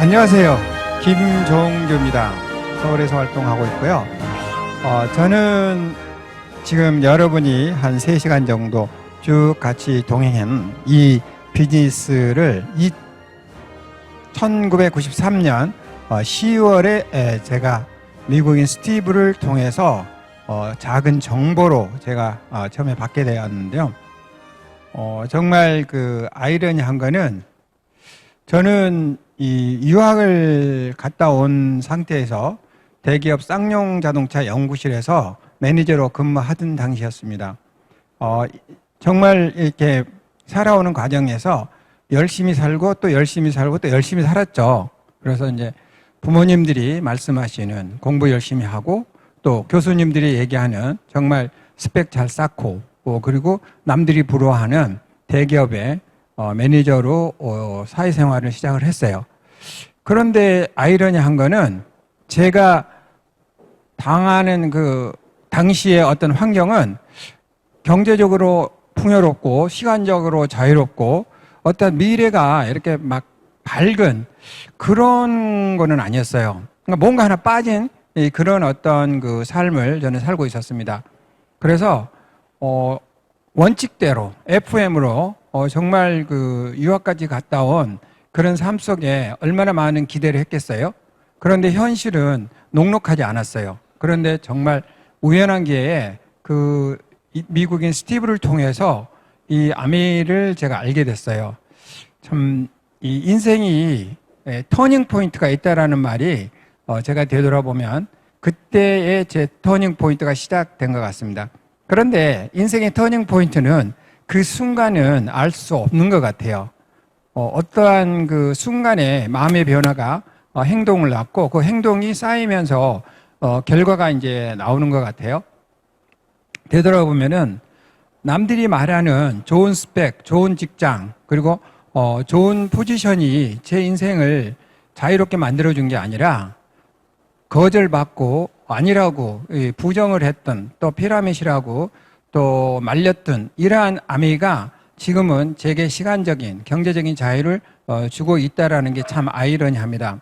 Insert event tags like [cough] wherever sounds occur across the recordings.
안녕하세요. 김종규입니다. 서울에서 활동하고 있고요. 어, 저는 지금 여러분이 한 3시간 정도 쭉 같이 동행한 이 비즈니스를 이 1993년 10월에 제가 미국인 스티브를 통해서 어, 작은 정보로 제가 어, 처음에 받게 되었는데요. 어, 정말 그 아이러니한 거는 저는 이 유학을 갔다 온 상태에서 대기업 쌍용 자동차 연구실에서 매니저로 근무하던 당시였습니다. 어, 정말 이렇게 살아오는 과정에서 열심히 살고 또 열심히 살고 또 열심히 살았죠. 그래서 이제 부모님들이 말씀하시는 공부 열심히 하고 또 교수님들이 얘기하는 정말 스펙 잘 쌓고 어, 그리고 남들이 부러워하는 대기업의 어, 매니저로 어, 사회생활을 시작을 했어요. 그런데 아이러니한 거는 제가 당하는 그 당시의 어떤 환경은 경제적으로 풍요롭고 시간적으로 자유롭고 어떤 미래가 이렇게 막 밝은 그런 거는 아니었어요. 그러니까 뭔가 하나 빠진 이 그런 어떤 그 삶을 저는 살고 있었습니다. 그래서 어 원칙대로 FM으로 어 정말 그 유학까지 갔다 온 그런 삶 속에 얼마나 많은 기대를 했겠어요? 그런데 현실은 녹록하지 않았어요. 그런데 정말 우연한 기회에 그 미국인 스티브를 통해서 이 아미를 제가 알게 됐어요. 참 이 인생이 터닝 포인트가 있다라는 말이 어 제가 되돌아보면 그때의 제 터닝 포인트가 시작된 것 같습니다. 그런데 인생의 터닝 포인트는 그 순간은 알 수 없는 것 같아요. 어, 어떠한 그 순간에 마음의 변화가 어, 행동을 낳고 그 행동이 쌓이면서 어, 결과가 이제 나오는 것 같아요. 되돌아보면은 남들이 말하는 좋은 스펙, 좋은 직장, 그리고 어, 좋은 포지션이 제 인생을 자유롭게 만들어준 게 아니라 거절받고 아니라고 부정을 했던 또 피라밋이라고 또 말렸던 이러한 아미가 지금은 제게 시간적인 경제적인 자유를 어, 주고 있다라는 게 참 아이러니합니다.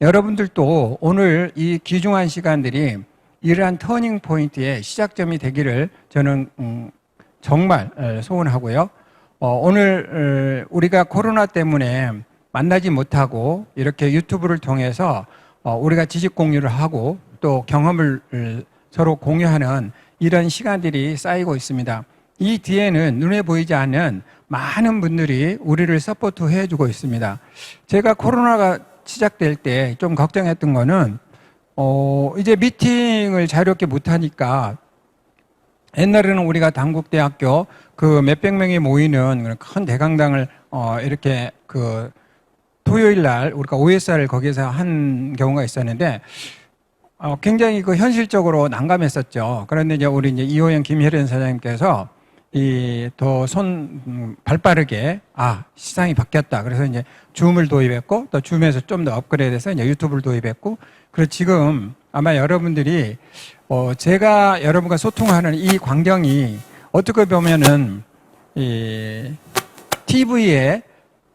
여러분들도 오늘 이 귀중한 시간들이 이러한 터닝 포인트의 시작점이 되기를 저는 음, 정말 소원하고요. 어, 오늘 우리가 코로나 때문에 만나지 못하고 이렇게 유튜브를 통해서 어, 우리가 지식 공유를 하고 또 경험을 서로 공유하는 이런 시간들이 쌓이고 있습니다. 이 뒤에는 눈에 보이지 않는 많은 분들이 우리를 서포트 해주고 있습니다. 제가 코로나가 시작될 때 좀 걱정했던 거는 어, 이제 미팅을 자유롭게 못하니까 옛날에는 우리가 당국대학교 그 몇백 명이 모이는 큰 대강당을 어, 이렇게 그 토요일 날 우리가 OSR을 거기서 한 경우가 있었는데 어, 굉장히 그 현실적으로 난감했었죠. 그런데 이제 우리 이제 이호영 김혜련 사장님께서 이 더 손 발빠르게 아 시장이 바뀌었다. 그래서 이제 줌을 도입했고 또 줌에서 좀 더 업그레이드해서 이제 유튜브를 도입했고 그리고 지금 아마 여러분들이 어 제가 여러분과 소통하는 이 광경이 어떻게 보면은 이 TV에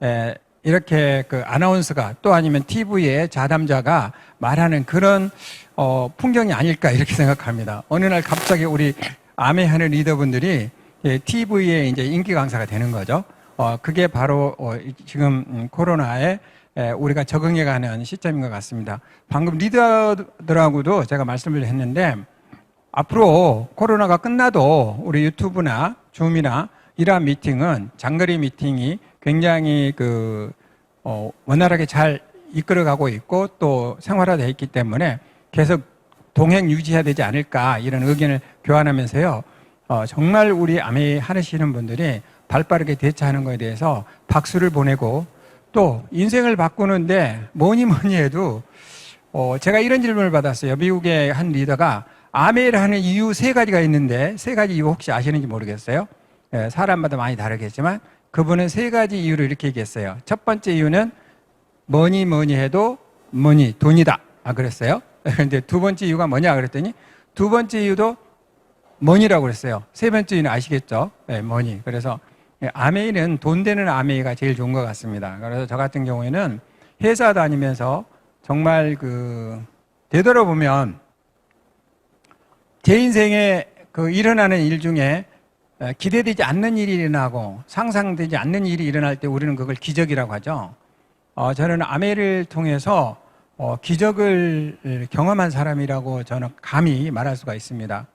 에 이렇게 그 아나운서가 또 아니면 TV에 자담자가 말하는 그런 어 풍경이 아닐까 이렇게 [laughs] 생각합니다. 어느 날 갑자기 우리 아메하는 리더분들이 TV에 이제 인기 강사가 되는 거죠. 어 그게 바로 어 지금 음, 코로나에 우리가 적응해가는 시점인 것 같습니다. 방금 리더들하고도 제가 말씀을 했는데 앞으로 코로나가 끝나도 우리 유튜브나 줌이나 이러한 미팅은 장거리 미팅이 굉장히 그 어, 원활하게 잘 이끌어가고 있고 또 생활화되어 있기 때문에 계속 동행 유지해야 되지 않을까 이런 의견을 교환하면서요. 어, 정말 우리 아메 하시는 분들이 발빠르게 대처하는 것에 대해서 박수를 보내고 또 인생을 바꾸는데 뭐니 뭐니 해도 어, 제가 이런 질문을 받았어요. 미국의 한 리더가 아메를 하는 이유 세 가지가 있는데 세 가지 이유 혹시 아시는지 모르겠어요. 예, 사람마다 많이 다르겠지만 그분은 세 가지 이유를 이렇게 얘기했어요. 첫 번째 이유는 뭐니 뭐니 해도 뭐니 돈이다. 아 그랬어요. [laughs] 근데 두 번째 이유가 뭐냐 그랬더니 두 번째 이유도 뭐니라고 그랬어요. 세 번째 이유는 아시겠죠? 네, 뭐니. 그래서 아메이는 돈 되는 아메이가 제일 좋은 것 같습니다. 그래서 저 같은 경우에는 회사 다니면서 정말 그 되돌아보면 제 인생에 그 일어나는 일 중에 에, 기대되지 않는 일이 일어나고 상상되지 않는 일이 일어날 때 우리는 그걸 기적이라고 하죠. 어, 저는 아메를 통해서 어, 기적을 경험한 사람이라고 저는 감히 말할 수가 있습니다.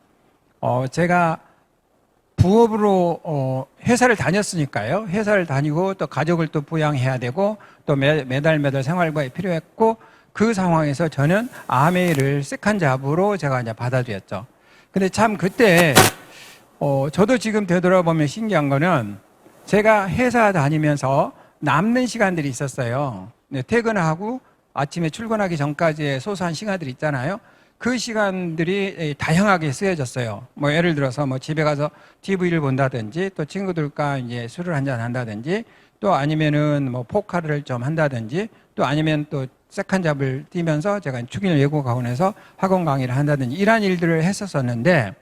어, 제가 부업으로 어, 회사를 다녔으니까요. 회사를 다니고 또 가족을 또 부양해야 되고 또 매, 매달 매달 생활과에 필요했고 그 상황에서 저는 아메이를 세컨 잡으로 제가 이제 받아들였죠. 근데 참 그때 어, 저도 지금 되돌아보면 신기한 거는 제가 회사 다니면서 남는 시간들이 있었어요. 네, 퇴근하고 아침에 출근하기 전까지의 소소한 시간들이 있잖아요. 그 시간들이 다양하게 쓰여졌어요. 뭐 예를 들어서 뭐 집에 가서 TV를 본다든지 또 친구들과 이제 술을 한잔 한다든지 또 아니면은 뭐 포카를 좀 한다든지 또 아니면 또 세컨잡을 뛰면서 제가 축일 예고 학원에서 학원 강의를 한다든지 이러한 일들을 했었었는데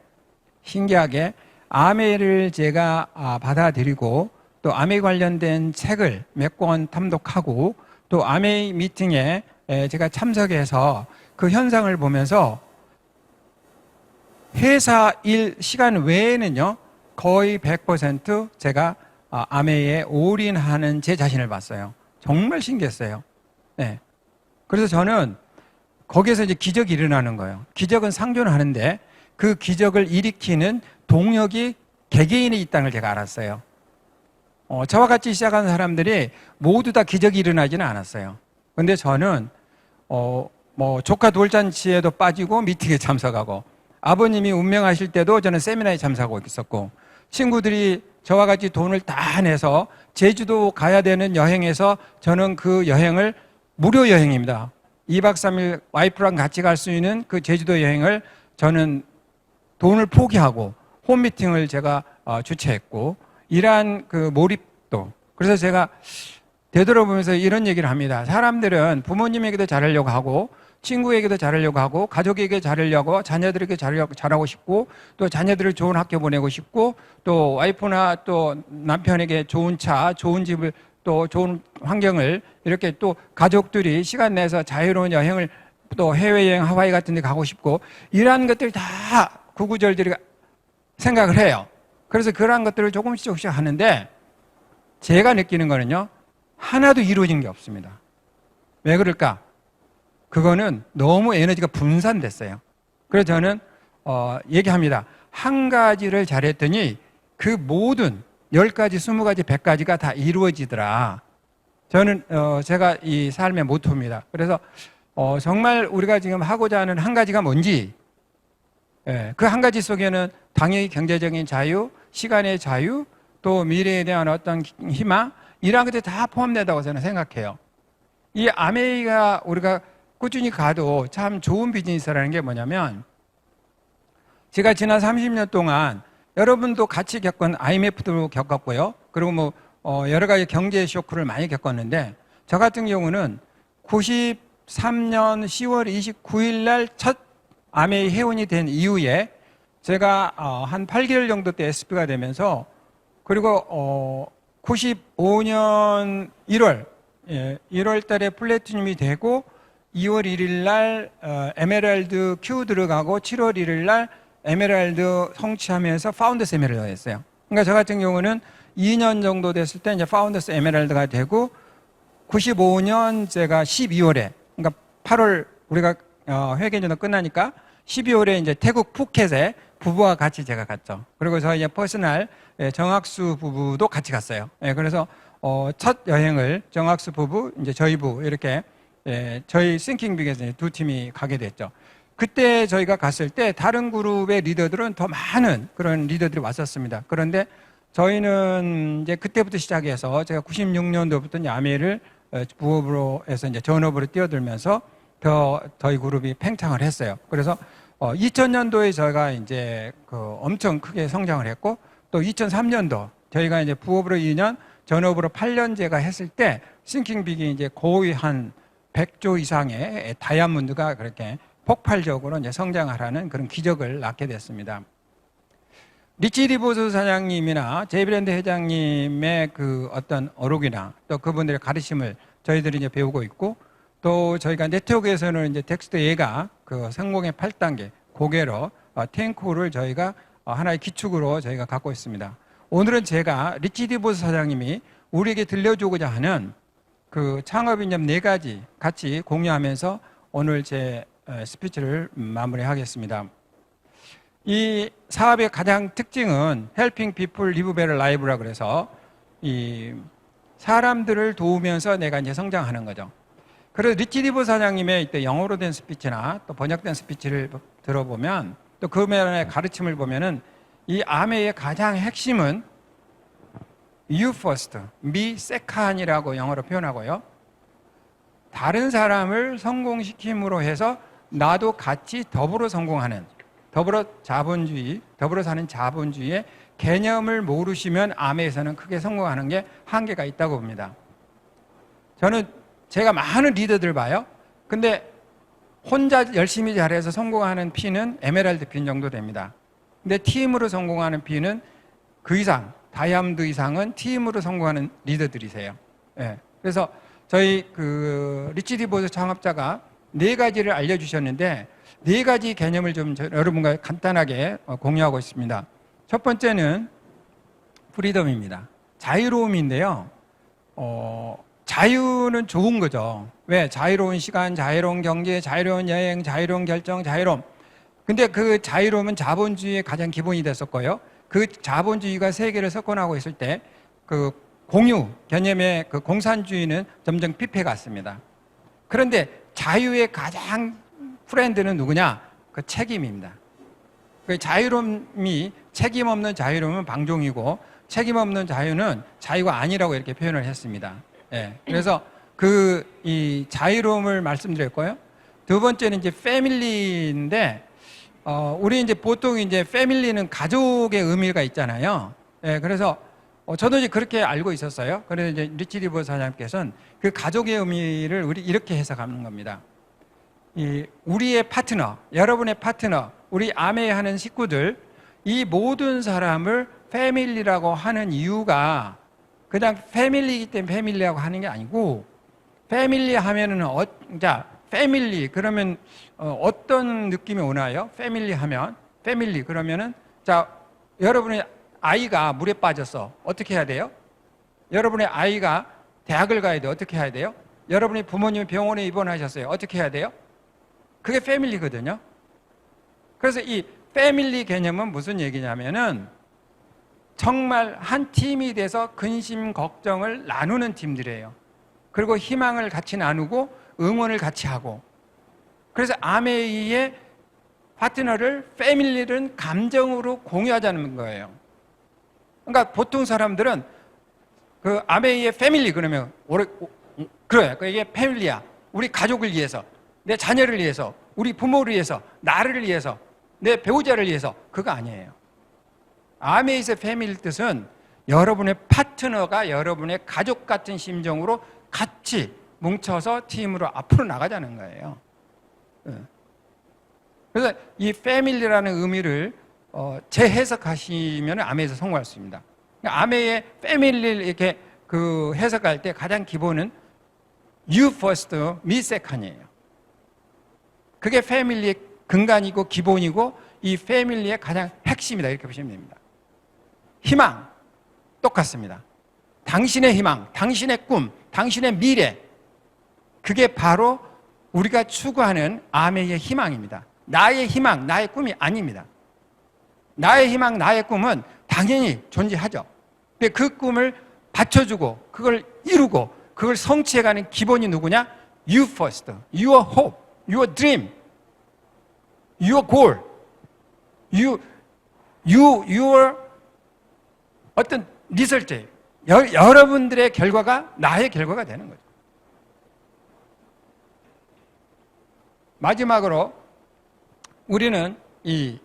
신기하게 아메를 제가 아, 받아들이고 또 아메 관련된 책을 몇 권 탐독하고 또 아메 미팅에 에, 제가 참석해서 그 현상을 보면서 회사 일 시간 외에는요 거의 100% 제가 아, 아메에 올인하는 제 자신을 봤어요. 정말 신기했어요. 네. 그래서 저는 거기에서 이제 기적이 일어나는 거예요. 기적은 상존하는데 그 기적을 일으키는 동력이 개개인에 있다는 걸 제가 알았어요. 어, 저와 같이 시작한 사람들이 모두 다 기적이 일어나지는 않았어요. 근데 저는, 어, 뭐, 조카 돌잔치에도 빠지고 미팅에 참석하고, 아버님이 운명하실 때도 저는 세미나에 참석하고 있었고, 친구들이 저와 같이 돈을 다 내서 제주도 가야 되는 여행에서 저는 그 여행을 무료 여행입니다. 2박 3일 와이프랑 같이 갈 수 있는 그 제주도 여행을 저는 돈을 포기하고 홈 미팅을 제가 어, 주최했고 이러한 그 몰입도 그래서 제가 되돌아보면서 이런 얘기를 합니다. 사람들은 부모님에게도 잘하려고 하고 친구에게도 잘하려고 하고 가족에게 잘하려고 자녀들에게 잘하려고 잘하고 싶고 또 자녀들을 좋은 학교 보내고 싶고 또 와이프나 또 남편에게 좋은 차, 좋은 집을 또 좋은 환경을 이렇게 또 가족들이 시간 내서 자유로운 여행을 또 해외여행 하와이 같은 데 가고 싶고 이러한 것들 다 구구절절히 생각을 해요. 그래서 그러한 것들을 조금씩 조금씩 하는데 제가 느끼는 거는요. 하나도 이루어진 게 없습니다. 왜 그럴까? 그거는 너무 에너지가 분산됐어요. 그래서 저는 어, 얘기합니다. 한 가지를 잘했더니 그 모든 열 가지, 스무 가지, 백 가지가 다 이루어지더라. 저는 어, 제가 이 삶의 모토입니다. 그래서 어, 정말 우리가 지금 하고자 하는 한 가지가 뭔지 예, 그 한 가지 속에는 당연히 경제적인 자유, 시간의 자유, 또 미래에 대한 어떤 희망 이런 것들이 다 포함된다고 저는 생각해요. 이 아메이가 우리가 꾸준히 가도 참 좋은 비즈니스라는 게 뭐냐면 제가 지난 30년 동안 여러분도 같이 겪은 IMF도 겪었고요. 그리고 뭐 어, 여러 가지 경제 쇼크를 많이 겪었는데 저 같은 경우는 93년 10월 29일 날 첫 아메이 회원이 된 이후에 제가 어, 한 8개월 정도 때 SP가 되면서 그리고 어, 95년 1월 예, 1월 달에 플래티늄이 되고 2월 1일 날 어, 에메랄드 Q 들어가고 7월 1일 날 에메랄드 성취하면서 파운더스 에메랄드가 됐어요. 그러니까 저 같은 경우는 2년 정도 됐을 때 이제 파운더스 에메랄드가 되고 95년 제가 12월에 그러니까 8월 우리가 어, 회계년도 끝나니까 12월에 이제 태국 푸켓에 부부와 같이 제가 갔죠. 그리고 저희 이제 퍼스널 예, 정학수 부부도 같이 갔어요. 예, 그래서 어, 첫 여행을 정학수 부부 이제 저희 부 이렇게 예, 저희 싱킹빅에서 이제 두 팀이 가게 됐죠. 그때 저희가 갔을 때 다른 그룹의 리더들은 더 많은 그런 리더들이 왔었습니다. 그런데 저희는 이제 그때부터 시작해서 제가 96년도부터 야매를 어, 부업으로 해서 이제 전업으로 뛰어들면서 더 저희 그룹이 팽창을 했어요. 그래서 어, 2000년도에 저희가 이제 그 엄청 크게 성장을 했고 또 2003년도 저희가 이제 부업으로 2년 전업으로 8년 제가 했을 때 싱킹빅이 이제 거의 한 100조 이상의 다이아몬드가 그렇게 폭발적으로 이제 성장하라는 그런 기적을 낳게 됐습니다. 리치 리보스 사장님이나 제이브랜드 회장님의 그 어떤 어록이나 또 그분들의 가르침을 저희들이 이제 배우고 있고 또 저희가 네트워크에서는 이제 텍스트 A가 그 성공의 8단계 고개로 어, 탱크를 저희가 어, 하나의 기축으로 저희가 갖고 있습니다. 오늘은 제가 리치 디보스 사장님이 우리에게 들려주고자 하는 그 창업 이념 네 가지 같이 공유하면서 오늘 제 어, 스피치를 마무리하겠습니다. 이 사업의 가장 특징은 Helping People Live Better Life라 그래서 이 사람들을 도우면서 내가 이제 성장하는 거죠. 그래서 리치 디보 사장님의 이때 영어로 된 스피치나 또 번역된 스피치를 들어보면 또 그 면의 가르침을 보면은 이 아메의 가장 핵심은 you first, me second이라고 영어로 표현하고요. 다른 사람을 성공시킴으로 해서 나도 같이 더불어 성공하는 더불어 자본주의, 더불어 사는 자본주의의 개념을 모르시면 암에서는 크게 성공하는 게 한계가 있다고 봅니다. 저는 제가 많은 리더들 봐요. 근데 혼자 열심히 잘해서 성공하는 피는 에메랄드 핀 정도 됩니다. 근데 팀으로 성공하는 피는 그 이상, 다이아몬드 이상은 팀으로 성공하는 리더들이세요. 예. 그래서 저희 그 리치 디보스 창업자가 네 가지를 알려주셨는데 네 가지 개념을 좀 저- 여러분과 간단하게 어, 공유하고 있습니다. 첫 번째는 프리덤입니다. 자유로움인데요. 어, 자유는 좋은 거죠. 왜? 자유로운 시간, 자유로운 경제, 자유로운 여행, 자유로운 결정, 자유로움. 근데 그 자유로움은 자본주의의 가장 기본이 됐었고요. 그 자본주의가 세계를 석권하고 있을 때 그 공유 개념의 그 공산주의는 점점 피폐 갔습니다. 그런데 자유의 가장 프렌드는 누구냐? 그 책임입니다. 그 자유로움이 책임 없는 자유로움은 방종이고 책임 없는 자유는 자유가 아니라고 이렇게 표현을 했습니다. 예. 그래서 그 이 자유로움을 말씀드렸고요. 두 번째는 이제 패밀리인데 어 우리 이제 보통 이제 패밀리는 가족의 의미가 있잖아요. 예. 그래서 어, 저도 이제 그렇게 알고 있었어요. 그래서 이제 리치 리버 사장님께서는 그 가족의 의미를 우리 이렇게 해석하는 겁니다. 이 우리의 파트너, 여러분의 파트너, 우리 아메하는 식구들 이 모든 사람을 패밀리라고 하는 이유가 그냥 패밀리이기 때문에 패밀리라고 하는 게 아니고 패밀리 하면은 어, 자 패밀리 그러면 어, 어떤 느낌이 오나요? 패밀리 하면 패밀리 그러면은 자 여러분의 아이가 물에 빠졌어 어떻게 해야 돼요? 여러분의 아이가 대학을 가야 돼 어떻게 해야 돼요? 여러분의 부모님이 병원에 입원하셨어요 어떻게 해야 돼요? 그게 패밀리거든요. 그래서 이 패밀리 개념은 무슨 얘기냐면은 정말 한 팀이 돼서 근심 걱정을 나누는 팀들이에요. 그리고 희망을 같이 나누고 응원을 같이 하고. 그래서 아메이의 파트너를 패밀리는 감정으로 공유하자는 거예요. 그러니까 보통 사람들은 그 아메이의 패밀리 그러면 오래 그래 이게 패밀리야. 우리 가족을 위해서 내 자녀를 위해서, 우리 부모를 위해서, 나를 위해서, 내 배우자를 위해서 그거 아니에요. 아메이스 패밀리 뜻은 여러분의 파트너가 여러분의 가족 같은 심정으로 같이 뭉쳐서 팀으로 앞으로 나가자는 거예요. 예. 그래서 이 패밀리라는 의미를 어, 재해석하시면 아메에서 성공할 수 있습니다. 그러니까 아메의 패밀리를 이렇게 그 해석할 때 가장 기본은 you first, me second이에요. 그게 패밀리의 근간이고 기본이고 이 패밀리의 가장 핵심이다 이렇게 보시면 됩니다. 희망 똑같습니다. 당신의 희망, 당신의 꿈, 당신의 미래 그게 바로 우리가 추구하는 아메의 희망입니다. 나의 희망, 나의 꿈이 아닙니다. 나의 희망, 나의 꿈은 당연히 존재하죠. 근데 그 꿈을 받쳐주고 그걸 이루고 그걸 성취해가는 기본이 누구냐? You first, your hope, your dream, your goal, you, you, your 어떤 리설트, 여, 여러분들의 결과가 나의 결과가 되는 거죠. 마지막으로 우리는 이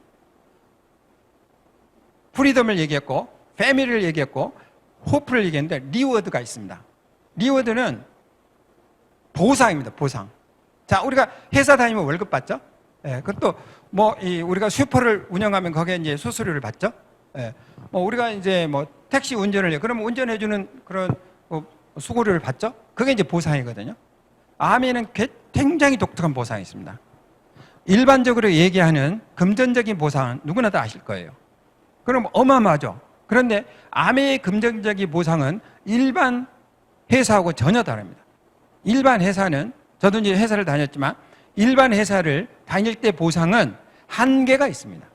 프리덤을 얘기했고, 패밀리를 얘기했고, 호프를 얘기했는데 리워드가 있습니다. 리워드는 보상입니다. 보상. 자, 우리가 회사 다니면 월급 받죠? 예, 그것도 뭐, 이, 우리가 슈퍼를 운영하면 거기에 이제 수수료를 받죠? 예, 뭐, 우리가 이제 뭐, 택시 운전을 해. 그러면 운전해주는 그런 뭐 수고료를 받죠? 그게 이제 보상이거든요. 암에는 개- 굉장히 독특한 보상이 있습니다. 일반적으로 얘기하는 금전적인 보상은 누구나 다 아실 거예요. 그럼 어마어마하죠. 그런데 암의 금전적인 보상은 일반 회사하고 전혀 다릅니다. 일반 회사는 저도 이제 회사를 다녔지만 일반 회사를 다닐 때 보상은 한계가 있습니다.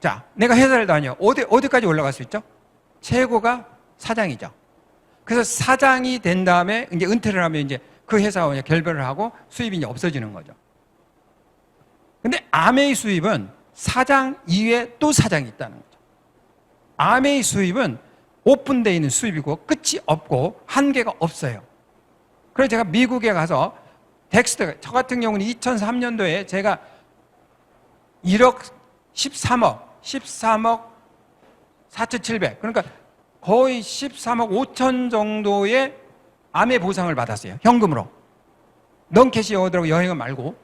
자, 내가 회사를 다녀. 어디, 어디까지 올라갈 수 있죠? 최고가 사장이죠. 그래서 사장이 된 다음에 이제 은퇴를 하면 이제 그 회사와 결별을 하고 수입이 이제 없어지는 거죠. 근데 아메이 수입은 사장 이외에 또 사장이 있다는 거죠. 아메이 수입은 오픈되어 있는 수입이고 끝이 없고 한계가 없어요. 그래서 제가 미국에 가서 덱스터, 저 같은 경우는 2003년도에 제가 1억 13억, 13억 4,700. 그러니까 거의 13억 5천 정도의 암의 보상을 받았어요. 현금으로. 넌캐시 오더라고 여행은 말고.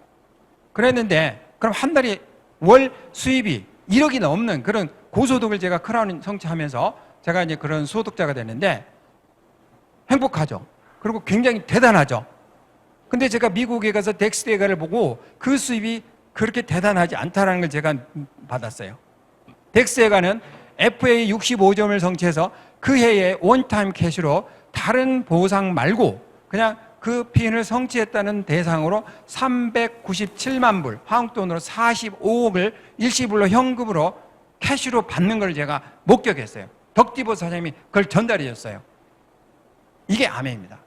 그랬는데 그럼 한 달에 월 수입이 1억이 넘는 그런 고소득을 제가 크라운 성취하면서 제가 이제 그런 소득자가 됐는데 행복하죠. 그리고 굉장히 대단하죠. 근데 제가 미국에 가서 덱스 대가를 보고 그 수입이 그렇게 대단하지 않다라는 걸 제가 받았어요. 덱스대가는 FA 65점을 성취해서 그 해에 원타임 캐시로 다른 보상 말고 그냥 그 핀을 성취했다는 대상으로 397만 불, 한국 돈으로 45억을 일시불로 현금으로 캐시로 받는 걸 제가 목격했어요. 덕디보 사장님이 그걸 전달해 줬어요. 이게 아메입니다.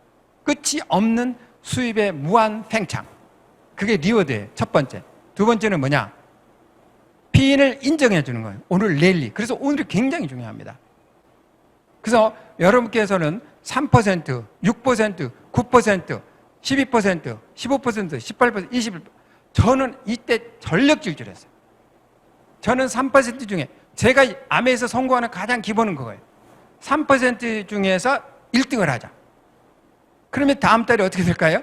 끝이 없는 수입의 무한 팽창. 그게 리워드예요. 첫 번째. 두 번째는 뭐냐? 피인을 인정해 주는 거예요. 오늘 랠리. 그래서 오늘이 굉장히 중요합니다. 그래서 여러분께서는 3%, 6%, 9%, 12%, 15%, 18%, 21%. 저는 이때 전력 질주했어요. 저는 3% 중에 제가 암에서 성공하는 가장 기본은 그거예요. 3% 중에서 1등을 하자. 그러면 다음 달에 어떻게 될까요?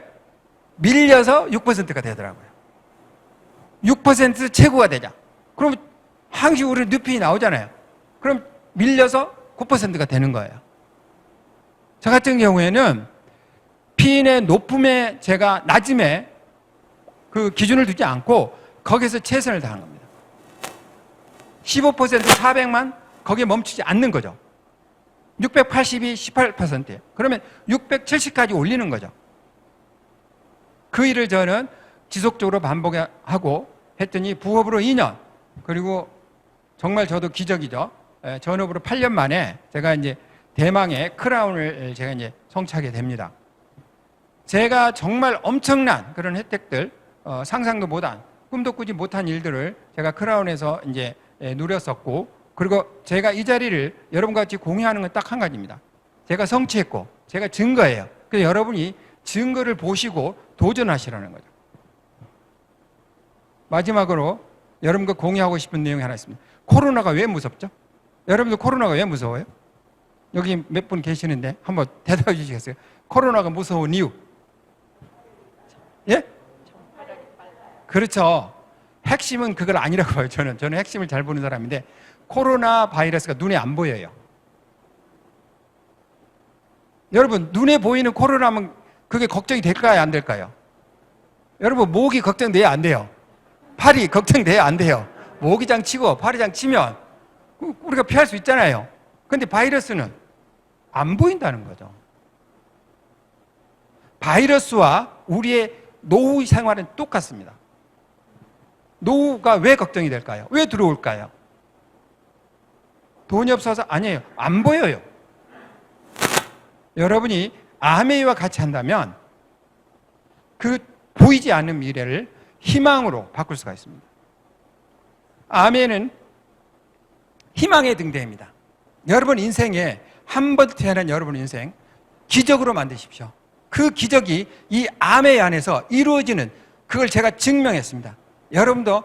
밀려서 6%가 되더라고요. 6% 최고가 되자. 그럼 항시 우리 늪이 나오잖아요. 그럼 밀려서 9%가 되는 거예요. 저 같은 경우에는 피인의 높음에 제가 낮음에 그 기준을 두지 않고 거기서 최선을 다한 겁니다. 15% 400만 거기에 멈추지 않는 거죠. 680이 18%예요. 그러면 670까지 올리는 거죠. 그 일을 저는 지속적으로 반복하고 했더니 부업으로 2년 그리고 정말 저도 기적이죠. 에, 전업으로 8년 만에 제가 이제 대망의 크라운을 제가 이제 성취하게 됩니다. 제가 정말 엄청난 그런 혜택들 어, 상상도 못한 꿈도 꾸지 못한 일들을 제가 크라운에서 이제 에, 누렸었고 그리고 제가 이 자리를 여러분과 같이 공유하는 건 딱 한 가지입니다. 제가 성취했고 제가 증거예요. 그래서 여러분이 증거를 보시고 도전하시라는 거죠. 마지막으로 여러분과 공유하고 싶은 내용이 하나 있습니다. 코로나가 왜 무섭죠? 여러분들 코로나가 왜 무서워요? 여기 몇 분 계시는데 한번 [laughs] 대답해 주시겠어요? 코로나가 무서운 이유? 예? 그렇죠. 핵심은 그걸 아니라고 봐요. 저는 저는 핵심을 잘 보는 사람인데 코로나 바이러스가 눈에 안 보여요. 여러분 눈에 보이는 코로나면 그게 걱정이 될까요? 안 될까요? 여러분 목이 걱정돼야 안 돼요. 팔이 걱정돼야 안 돼요. 모기장 치고 파리장 치면 우리가 피할 수 있잖아요. 근데 바이러스는 안 보인다는 거죠. 바이러스와 우리의 노후 생활은 똑같습니다. 노후가 왜 걱정이 될까요? 왜 들어올까요? 돈이 없어서 아니에요. 안 보여요. 여러분이 아메이와 같이 한다면 그 보이지 않는 미래를 희망으로 바꿀 수가 있습니다. 아멘은 희망의 등대입니다. 여러분 인생에 한 번 태어난 여러분 인생 기적으로 만드십시오. 그 기적이 이 아멘 안에서 이루어지는 그걸 제가 증명했습니다. 여러분도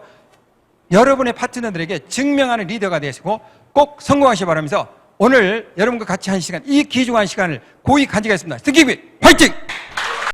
여러분의 파트너들에게 증명하는 리더가 되시고 꼭 성공하시기 바라면서 오늘 여러분과 같이 한 시간, 이 귀중한 시간을 고이 간직하겠습니다. 스키비 화이팅!